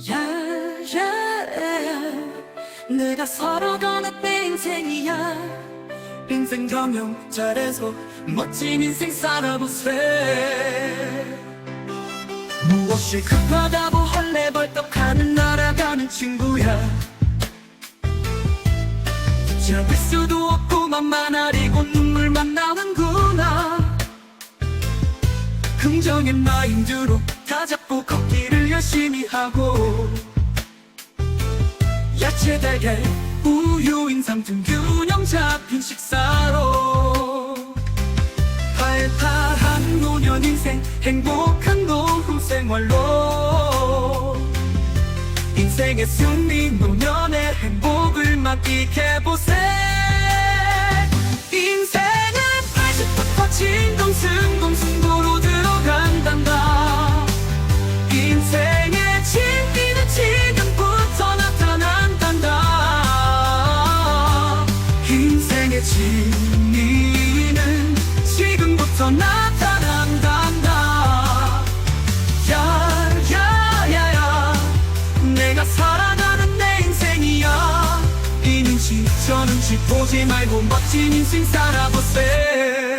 Yeah, yeah, yeah. 내가 서로 가는 내 인생이야. 인생 경영 잘해서 멋진 인생 살아보세. 무엇이 급하다고 헐레벌떡하는 날아가는 친구야. 잡을 수도 없고 맘만 아리고 눈물만 나는구나. 긍정의 마인드로 다 잡고 걷기를 열심히 하고 야채 달걀 우유 인삼 등 균형 잡힌 식사로 팔팔한 노년 인생 행복한 노후 생활로 인생의 승리 노년의 행복을 만끽해보세. 인생은 80부터 진동 승동 승부로 인생의 진리는 지금부터 나타난단다. 야야야야. 내가 살아가는 내 인생이야. 이 눈치 저 눈치 보지 말고 멋진 인생 살아보세